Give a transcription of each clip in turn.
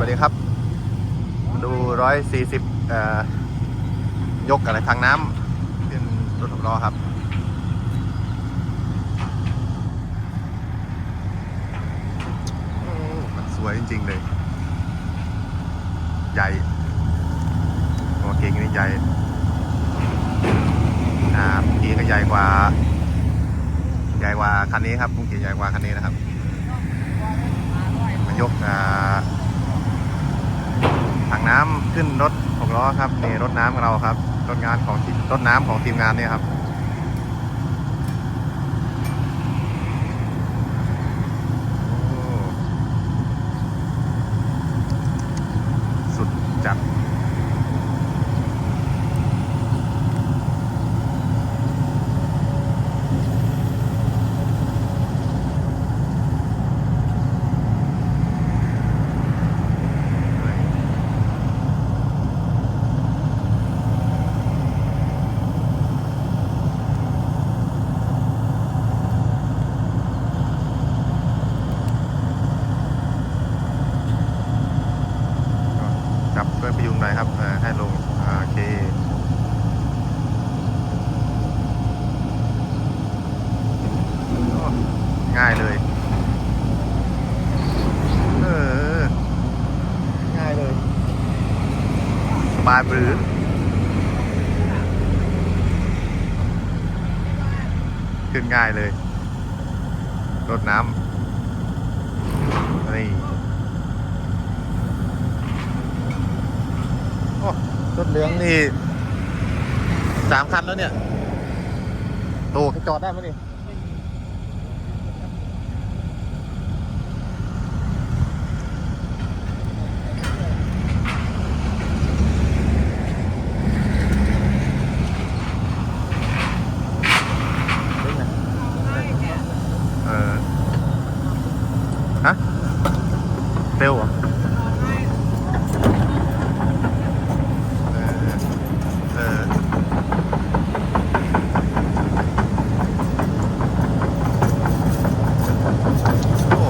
วัสดีครับ ดูร้อยสี่สิบยกอะไรทางน้ำเป็นรถหกล้อครับมันสวยจริง ๆ เลย ใหญ่หัวเก่งนี่ใหญ่อ่าปุ้งกีก็ใหญ่กว่า ใหญ่กว่าคันนี้ครับปุ้งกีใหญ่กว่าคันนี้นะครับมายกอ่า ถังน้ำขึ้นรถหกล้อครับนี่รถน้ำของเราครับรถงานของรถน้ำของทีมงานเนี่ยครับ โอ้สุดจัด จับช่ว ยพยุงหน่อยครับให้ลงโอเคง่ายเลยเออง่ายเลย สบายปรือขึ้นง่ายเลยรดน้ำนี่ โอ้รถเห ลืองนี่สามคันแล้วเนี่ยโตจอดได้ไหมนี่เออฮะเร็วเหรอเออเออโอ้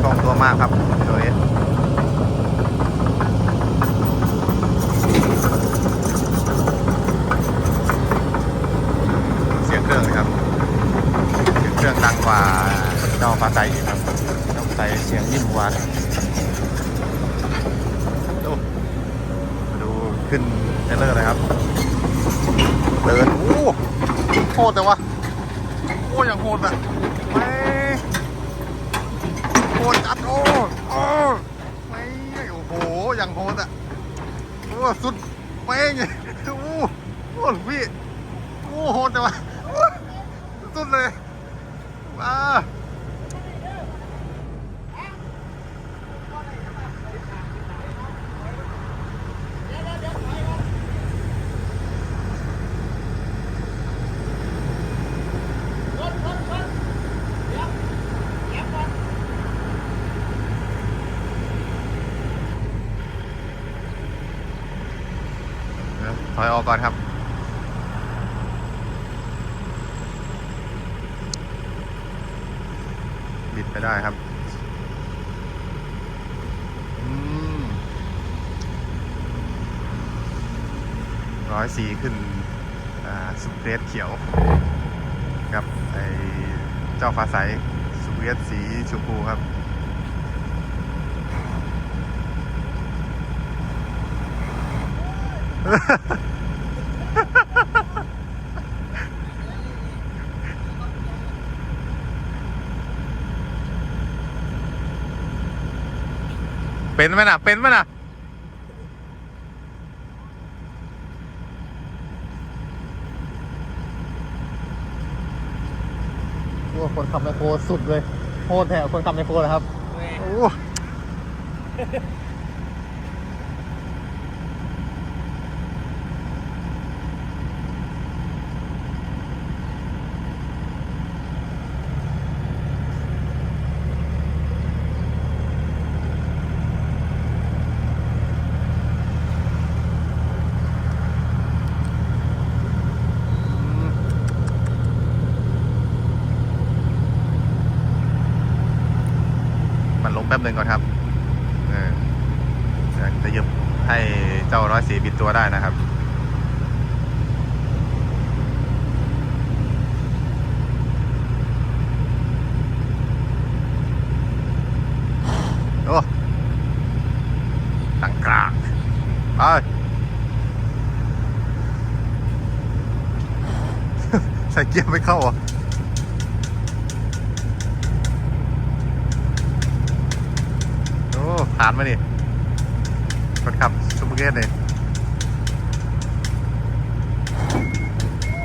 คล่องตัวมากครับตัวนี้เสียงเครื่องเลยครับ เสียงเครื่องดังกว่าเจ้าฟ้าใจอีกครับเจ้าฟ้าใจเสียงนิ่มกว่าเลยโอ้ มาดู ขึ้นเทเลอร์เลยครับ เดิน โอ้โหดแต่ว่าโอ้อย่างโหดอะไม่โหดจัดโอ้โอ้ไม่โอ้โหอย่างโหดอะโอ้สุดเป้งโอ้โหพี่โอ้โหดแต่ว่าสุดเลยมา ถอยออกก่อนครับ บิดไปได้ครับร้อยสีขึ้นสุเรสเขียวกับไอเจ้าฟ้าใสสุเรสสีชมพูครับ เป็นไหมน่ะเป็นไหมน่ะโอ้คนขับไมโครสุดเลยโคตรแถวคนขับไมโครนะครับ โอ้ ป๊บหนึ่งก่อนครับเออจะยึบให้เจ้าร้อยสีบิดตัวได้นะครับโอ้ตังกลางไปใส่เกียร์ไม่เข้าอะ โอ้ผ่านมาดิคนขับซูเปอร์เกตเลย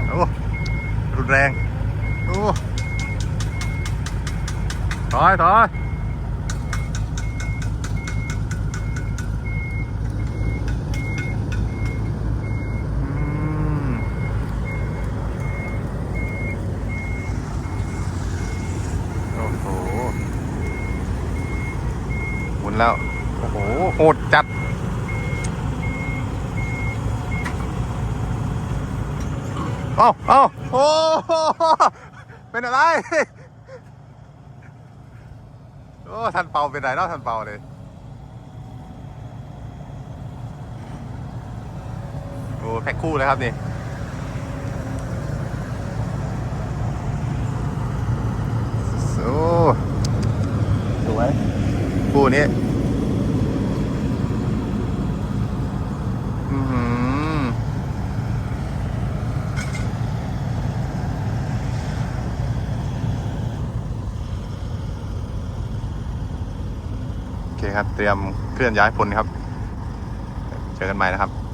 โอ้รุนแรง โอ้ถอยถอยอืม โอ้โห หมุน แล้ว โอ้โหโหดจัด เอ้าเอ้าโอ้โหเป็นอะไร โอ้ทันเป่าเป็นไรเนาะทันเป่าเลยโอ้แพ็คคู่เลยครับนี่โอ้สวยคู่นี้อือหือโอเค ครับ เตรียมเคลื่อนย้ายพลครับ เจอกันใหม่นะครับ